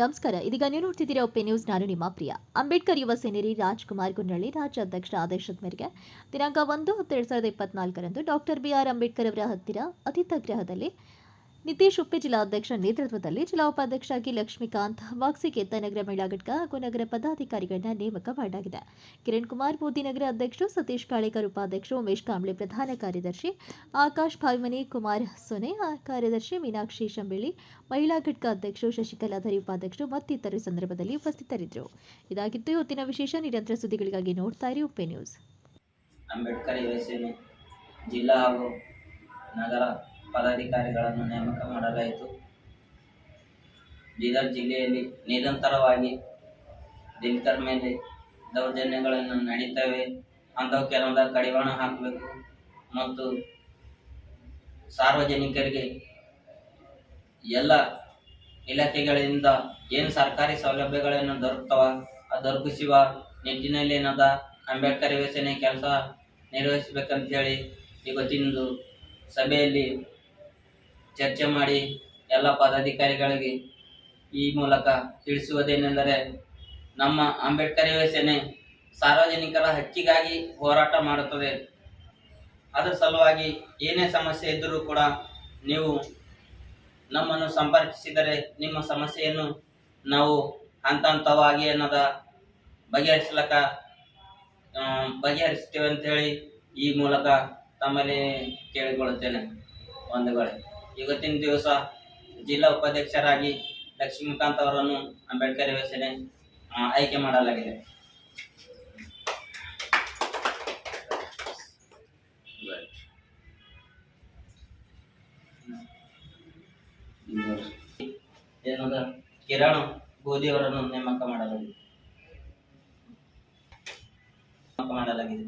ನಮಸ್ಕಾರ. ಇದೀಗ ನೀವು ನೋಡ್ತಿದ್ದೀರಾ ಒಪ್ಪೆ ನ್ಯೂಸ್. ನಾನು ನಿಮ್ಮ ಪ್ರಿಯ. ಅಂಬೇಡ್ಕರ್ ಯುವ ಸೇನೆರಿ ರಾಜ್ಕುಮಾರ್ ಗುನ್ನಳ್ಳಿ ರಾಜ್ಯಾಧ್ಯಕ್ಷರ ಆದೇಶದ ಮೇರೆಗೆ ದಿನಾಂಕ ಒಂದು ಹತ್ತು ಎರಡ್ ಸಾವಿರದ ಇಪ್ಪತ್ನಾಲ್ಕರಂದು ಡಾಕ್ಟರ್ ಬಿಆರ್ ಅಂಬೇಡ್ಕರ್ ಅವರ ಹತ್ತಿರ ಅತಿಥಿಗ್ರಹದಲ್ಲಿ ನಿತೀಶ್ ಉಪ್ಪೆ ಜಿಲ್ಲಾಧ್ಯಕ್ಷ ನೇತೃತ್ವದಲ್ಲಿ ಜಿಲ್ಲಾ ಉಪಾಧ್ಯಕ್ಷರಾಗಿ ಲಕ್ಷ್ಮೀಕಾಂತ್, ವಾಕ್ಸಿಕೇತ ನಗರ ಮಹಿಳಾ ಘಟಕ, ಹಾಗೂ ನಗರ ಪದಾಧಿಕಾರಿಗಳನ್ನ ನೇಮಕ ಮಾಡಲಾಗಿದೆ. ಕಿರಣ್ ಕುಮಾರ್, ಮೋದಿ ನಗರ ಅಧ್ಯಕ್ಷರು, ಸತೀಶ್ ಕಾಳೇಕರ್ ಉಪಾಧ್ಯಕ್ಷರು, ಉಮೇಶ್ ಕಾಂಬ್ಳೆ ಪ್ರಧಾನ ಕಾರ್ಯದರ್ಶಿ, ಆಕಾಶ್ ಭಾವಿಮನಿ, ಕುಮಾರ್ ಸೊನೆ ಕಾರ್ಯದರ್ಶಿ ಮೀನಾಕ್ಷಿ ಶಂಬಿಳಿ, ಮಹಿಳಾ ಘಟಕ ಅಧ್ಯಕ್ಷರು ಶಶಿಕಲಾಧರಿ ಉಪಾಧ್ಯಕ್ಷರು ಮತ್ತಿತರ ಸಂದರ್ಭದಲ್ಲಿ ಉಪಸ್ಥಿತರಿದ್ದರು. ಇದಾಗಿತ್ತು ಇವತ್ತಿನ ವಿಶೇಷ. ನಿರಂತರ ಸುದ್ದಿಗಳಿಗಾಗಿ ನೋಡ್ತಾ ಇರಿ ಉಪ್ಪೆ ನ್ಯೂಸ್. ಅಂಬೇಡ್ಕರ್ ಜಿಲ್ಲಾ ಹಾಗೂ ನಗರ ಪದಾಧಿಕಾರಿಗಳನ್ನು ನೇಮಕ ಮಾಡಲಾಯಿತು. ಬೀದರ್ ಜಿಲ್ಲೆಯಲ್ಲಿ ನಿರಂತರವಾಗಿ ದಲಿತರ ಮೇಲೆ ದೌರ್ಜನ್ಯಗಳನ್ನು ನಡೀತವೆ. ಅಂಥವಕ್ಕೆಲ್ಲ ಕಡಿವಾಣ ಹಾಕಬೇಕು ಮತ್ತು ಸಾರ್ವಜನಿಕರಿಗೆ ಎಲ್ಲ ಇಲಾಖೆಗಳಿಂದ ಏನು ಸರ್ಕಾರಿ ಸೌಲಭ್ಯಗಳನ್ನು ದೊರಕ್ತವ ಆ ದೊರಕಿಸುವ ನಿಟ್ಟಿನಲ್ಲಿ ಏನದ? ಅಂಬೇಡ್ಕರ್ ಯೋಜನೆ ಕೆಲಸ ನಿರ್ವಹಿಸಬೇಕಂತ ಹೇಳಿ ಇವತ್ತಿಂದು ಸಭೆಯಲ್ಲಿ ಚರ್ಚೆ ಮಾಡಿ ಎಲ್ಲ ಪದಾಧಿಕಾರಿಗಳಿಗೆ ಈ ಮೂಲಕ ತಿಳಿಸುವುದೇನೆಂದರೆ ನಮ್ಮ ಅಂಬೇಡ್ಕರ್ ಯುವ ಸೇನೆ ಸಾರ್ವಜನಿಕರ ಹಕ್ಕಿಗಾಗಿ ಹೋರಾಟ ಮಾಡುತ್ತದೆ. ಅದರ ಸಲುವಾಗಿ ಏನೇ ಸಮಸ್ಯೆ ಇದ್ದರೂ ಕೂಡ ನೀವು ನಮ್ಮನ್ನು ಸಂಪರ್ಕಿಸಿದರೆ ನಿಮ್ಮ ಸಮಸ್ಯೆಯನ್ನು ನಾವು ಹಂತ ಹಂತವಾಗಿ ಅನ್ನದ ಬಗೆಹರಿಸ್ಲಕ್ಕ ಬಗೆಹರಿಸ್ತೇವೆ ಅಂತೇಳಿ ಈ ಮೂಲಕ ತಮ್ಮಲ್ಲಿ ಕೇಳಿಕೊಳ್ಳುತ್ತೇನೆ. ವಂದಗಳೇ ಇವತ್ತಿನ ದಿವಸ ಜಿಲ್ಲಾ ಉಪಾಧ್ಯಕ್ಷರಾಗಿ ಲಕ್ಷ್ಮೀಕಾಂತ್ ಅವರನ್ನು ಅಂಬೇಡ್ಕರ್ ಯೋಜನೆ ಆಯ್ಕೆ ಮಾಡಲಾಗಿದೆ. ಕಿರಣ್ ಗೋಧಿ ಅವರನ್ನು ನೇಮಕ ಮಾಡಲಾಗಿದೆ. ಮಾಡಲಾಗಿದೆ.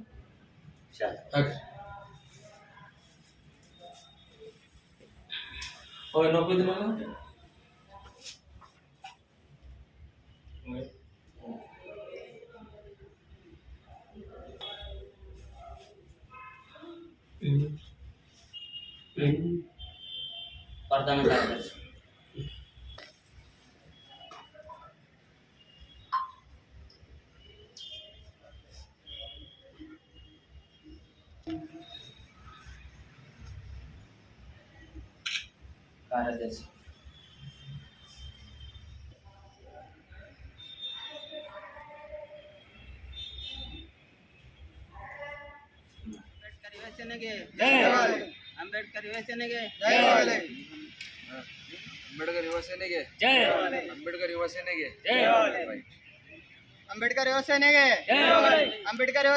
और नौकरी दिनों में पर्दा में ಕಾರ್ಯದರ್ಶಿ ಅಂಬೇಡ್ಕರ್ ಯುವ ಸೇನೆಗೆ ಅಂಬೇಡ್ಕರ್ ಯುವ ಸೇನೆಗೆ ಅಂಬೇಡ್ಕರ್ ಯುವ ಸೇನೆಗೆ ಅಂಬೇಡ್ಕರ್ ಯುವ ಸೇನೆಗೆ ಅಂಬೇಡ್ಕರ್ ಯುವ